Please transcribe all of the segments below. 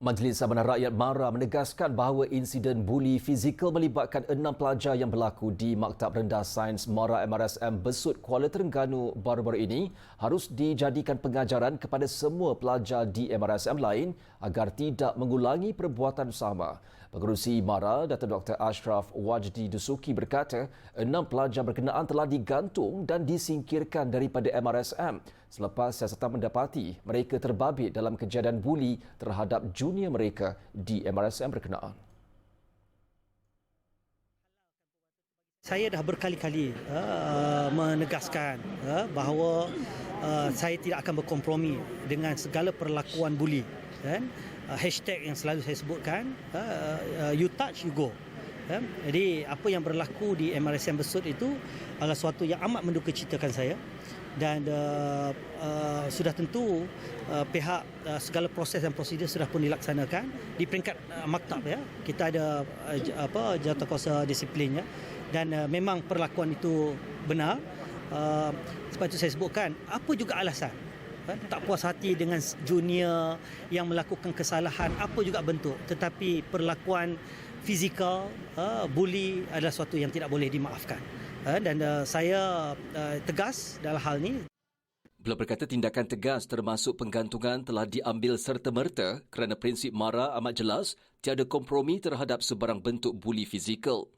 Majlis Amanah Rakyat Mara menegaskan bahawa insiden buli fizikal melibatkan enam pelajar yang berlaku di Maktab Rendah Sains Mara MRSM Besut Kuala Terengganu baru-baru ini harus dijadikan pengajaran kepada semua pelajar di MRSM lain agar tidak mengulangi perbuatan sama. Pengerusi Mara, Dato' Dr. Ashraf Wajdi Dusuki berkata, enam pelajar berkenaan telah digantung dan disingkirkan daripada MRSM selepas siasatan mendapati mereka terbabit dalam kejadian buli terhadap junior mereka di MRSM berkenaan. Saya dah berkali-kali uh, menegaskan uh, bahawa uh, saya tidak akan berkompromi dengan segala perlakuan buli. Kan? uh, hashtag yang selalu saya sebutkan uh, uh, you touch you go uh, jadi apa yang berlaku di MRSM Besut itu adalah suatu yang amat menduka citakan saya dan uh, uh, sudah tentu uh, pihak uh, segala proses dan prosedur sudah pun dilaksanakan di peringkat uh, maktab ya. Kita ada uh, apa jawatankuasa disiplinnya dan uh, memang perlakuan itu benar. Uh, sebab itu saya sebutkan apa juga alasan kan tak puas hati dengan junior yang melakukan kesalahan apa juga bentuk. Tetapi perlakuan fizikal uh, bully adalah sesuatu yang tidak boleh dimaafkan uh, dan uh, saya uh, tegas dalam hal ini Beliau berkata tindakan tegas termasuk penggantungan telah diambil serta-merta kerana prinsip MARA amat jelas tiada kompromi terhadap sebarang bentuk buli fizikal.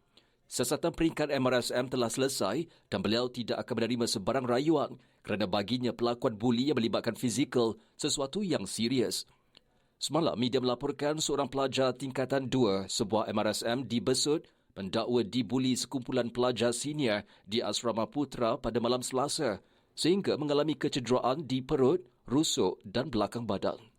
Siasatan peringkat MRSM telah selesai dan beliau tidak akan menerima sebarang rayuan kerana baginya pelakuan buli yang melibatkan fizikal sesuatu yang serius. Semalam, media melaporkan seorang pelajar tingkatan 2 sebuah MRSM di Besut mendakwa dibuli sekumpulan pelajar senior di Asrama Putra pada malam Selasa sehingga mengalami kecederaan di perut, rusuk dan belakang badan.